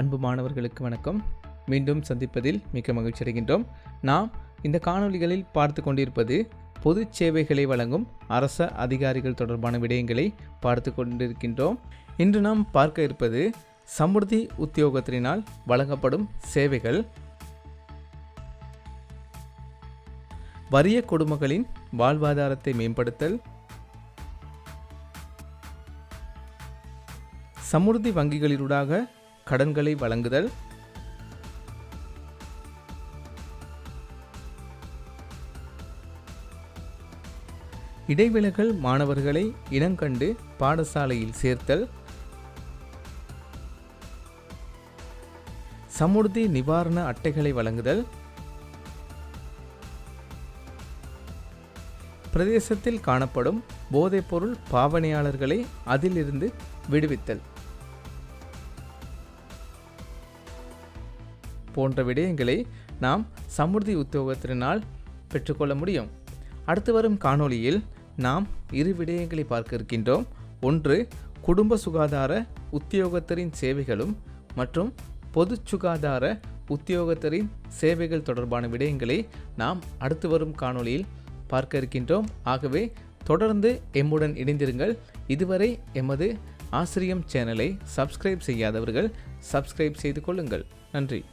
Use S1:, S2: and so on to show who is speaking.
S1: அன்பு மாணவர்களுக்கு வணக்கம். மீண்டும் சந்திப்பதில் மிக்க மகிழ்ச்சி அடைகின்றோம். நாம் இந்த காணொளிகளில் பார்த்து கொண்டிருப்பது பொது சேவைகளை வழங்கும் அரச அதிகாரிகள் தொடர்பான விடயங்களை பார்த்து கொண்டிருக்கின்றோம். இன்று நாம் பார்க்க இருப்பது சமுர்தி உத்தியோகத்தினால் வழங்கப்படும் சேவைகள். வறிய குடும்பங்களின் வாழ்வாதாரத்தை மேம்படுத்தல். சமுர்தி வங்கிகளினூடாக கடன்களை வழங்குதல். இடைவிலகல் மாணவர்களை இனங்கண்டு பாடசாலையில் சேர்த்தல். சமுர்தி நிவாரண அட்டைகளை வழங்குதல். பிரதேசத்தில் காணப்படும் போதைப்பொருள் பாவனையாளர்களை அதிலிருந்து விடுவித்தல். போன்ற விடயங்களை நாம் சமுர்தி உத்தியோகத்தினால் பெற்றுக்கொள்ள முடியும். அடுத்து வரும் காணொளியில் நாம் இரு விடயங்களை பார்க்க இருக்கின்றோம். ஒன்று குடும்ப சுகாதார உத்தியோகத்தரின் சேவைகளும் மற்றும் பொது சுகாதார உத்தியோகத்தரின் சேவைகள் தொடர்பான விடயங்களை நாம் அடுத்து வரும் காணொளியில் பார்க்க இருக்கின்றோம். ஆகவே தொடர்ந்து எம்முடன் இணைந்திருங்கள். இதுவரை எமது ஆசிரியம் சேனலை சப்ஸ்கிரைப் செய்யாதவர்கள் சப்ஸ்கிரைப் செய்து கொள்ளுங்கள். நன்றி.